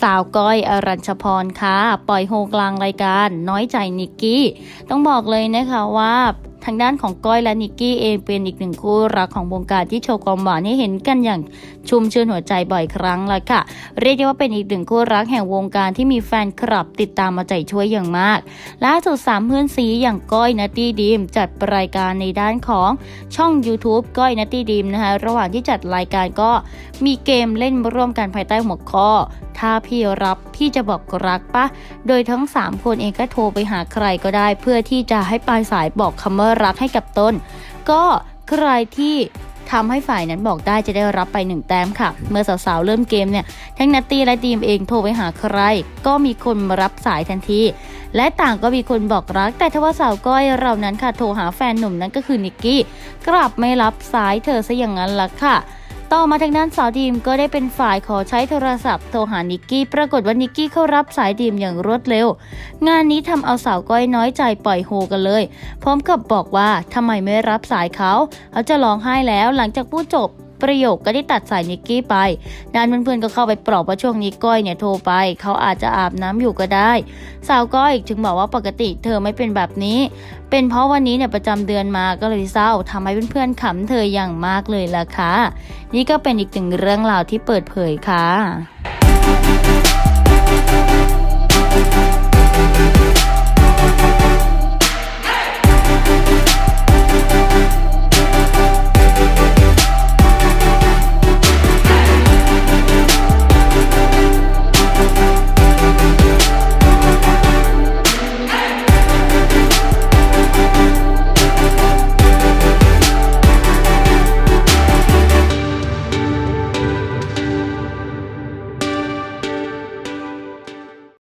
สาวก้อยอรัญชพรค่ะ ปล่อยโฮกลางรายการ น้อยใจนิกกี้ ต้องบอกเลยนะคะว่าทางด้านของก้อยและนิกกี้เองเป็นอีกหนึ่งคู่รักของวงการที่โชว์ความหวานให้เห็นกันอย่างชุ่มชื่นหัวใจบ่อยครั้งล้วค่ะ เรียกได้ว่าเป็นอีกหนึ่งคู่รักแห่งวงการที่มีแฟนคลับติดตามมาใจช่วยอย่างมากล่าสุดสามเพื่อนซีอย่างก้อยนัตตี้ดีมจัดรายการในด้านของช่อง YouTube ก้อยนัตตี้ดีมนะคะระหว่างที่จัดรายการก็มีเกมเล่นร่วมกันภายใต้หัวข้อ ถ้าพี่รับพี่จะบอกรักปะ โดยทั้ง 3 คนเองก็โทรไปหาใครก็ได้ เพื่อที่จะให้ปลายสายบอกคำว่ารักให้กับตน ก็ใครที่ทำให้ฝ่ายนั้นบอกได้จะได้รับไปหนึ่งแต้มค่ะ เมื่อสาวๆ เริ่มเกมเนี่ย ทั้งนัตตี้และดีมเองโทรไปหาใคร ก็มีคนมารับสายทันที และต่างก็มีคนบอกรัก แต่ทว่าสาวก้อยเรานั้นค่ะ โทรหาแฟนหนุ่มนั้นก็คือนิกกี้ กลับไม่รับสายเธอซะอย่างนั้นล่ะค่ะ ต่อมาทางด้านสาวดีมก็ได้เป็นฝ่ายขอใช้โทรศัพท์โทรหานิกกี้ ปรากฏว่านิกกี้เข้ารับสายดีมอย่างรวดเร็ว งานนี้ทำเอาสาวก้อยน้อยใจปล่อยโฮกันเลย พร้อมกับบอกว่าทำไมไม่รับสายเขา เขาจะร้องไห้แล้วหลังจากพูดจบ ประโยคก็ได้ตัดสายนิกกี้ไปดานเพื่อนๆก็เข้าไปปลอบว่าช่วงนี้ก้อยเนี่ยโทรไป เขาอาจจะอาบน้ำอยู่ก็ได้ สาวก้อยถึงบอกว่าปกติเธอไม่เป็นแบบนี้ เป็นเพราะวันนี้เนี่ยประจำเดือนมาก็เลยเศร้าทำให้เพื่อนๆขำเธออย่างมากเลยล่ะค่ะ นี่ก็เป็นอีกหนึ่งเรื่องราวที่เปิดเผยค่ะ